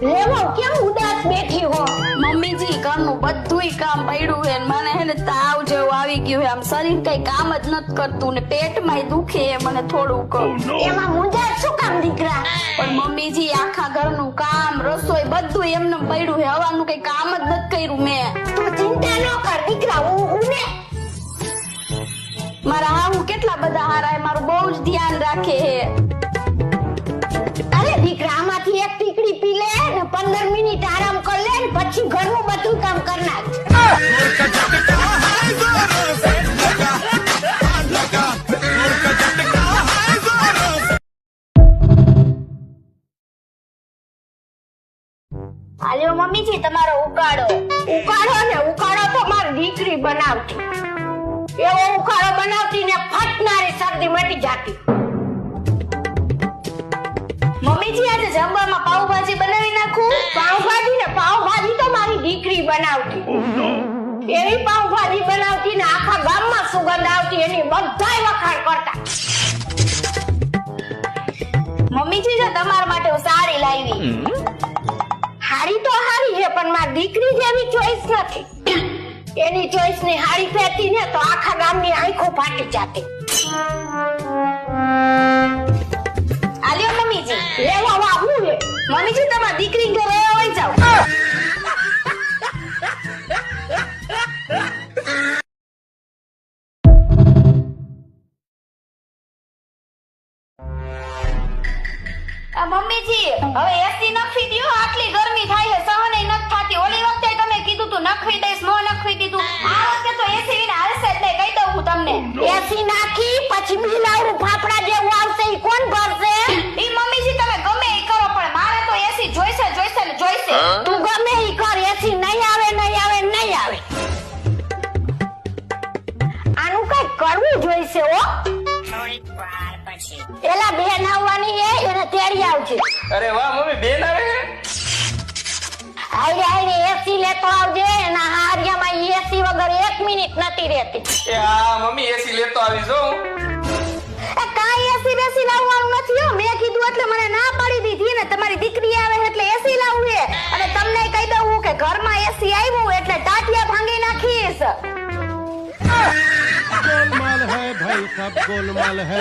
લેવો કેમ ઉદાસ બેઠી હો? મમ્મીજી ઘરનું બધુંય કામ પડ્યું છે મને હે ને તાવ જેવું આવી ગયું છે. આમ શરીર કઈ કામ જ નથી કરતું ને પેટમાંય દુખે છે મને થોડુંક એમાં મુંજાર શું કામ દીકરા? પણ મમ્મીજી આખા ઘરનું કામ રસોઈ બધું એમને પડ્યું છે. હવાનું કઈ કામ જ નથી કર્યું મેં. તું ચિંતા ન કર દીકરા હું ઉને મારા હાહુ કેટલા બધા હારા મારું બહુ જ ધ્યાન રાખે છે. ટીકડી પી લે ને પંદર મિનિટ આરામ કર લે ને પછી ઘરનું બધું કામ કર હાલ્યો મમ્મીજી, તમારો ઉકાળો. ઉકાળો ને ઉકાળો તો મારી દીકરી બનાવતી. એવો ઉકાળો બનાવતી ને ફટનારી શરદી મટી જાતી. બનાવતી. એવી પાઉભાજી બનાવતી ને આખા ગામમાં સુગંધ આવતી એની બધાય વખાણ કરતા. મમ્મીજી જો તમારા માટે હું સારી લાવી. હારી તો હારી છે પણ મારી દીકરી જેવી ચોઈસ નથી. એની ચોઈસની હારી પહેરતી ને તો આખા ગામની આંખો ફાટી જાતી. મમ્મીજી હવે એસી નખવી દ્યો આટલી ગરમી થાય છે સહને નથી થાતી. ઓલી વખતે તમે કીધું તું નખવી દઈશ નો નખવી દીધું. આ વખતે તો એસી વિના હાલશે જ નહીં કહી દઉં હું તમને. એસી નાખી પછી આવડું ફાફડા જેવું આવશે ઈ કોણ ભરશે ઈ મમ્મીજી તમે ગમે એ કરો પણ મારે તો એસી જોઈશે જોઈશે ને જોઈશે. તું ગમે ઈ કર એસી નહીં આવે નહીં આવે નહીં આવે. આનું કઈ કરવું જોઈશે હો એલા બેન આવવાની એ એને તેડી આવજે અરે વાહ મમ્મી બેન આવે હાઈરે હાઈરે એસી લેતો આવજે એના હારિયામાં એસી વગર એક મિનિટ નથી રહેતી એ હા મમ્મી એસી લેતો આવી જો હું. એ કાંઈ એસી બેસી લાવવાનું નથી હો મેં કીધું એટલે મને ના પાડી દીધી ને તમારી દીકરી આવે છે એટલે એસી લાવવું છે અને તમને કહી દઉં કે ઘરમાં એસી આવ્યું એટલે ટાટિયા ભાંગી નાખીશ गोलमाल है भाई सब गोलमाल है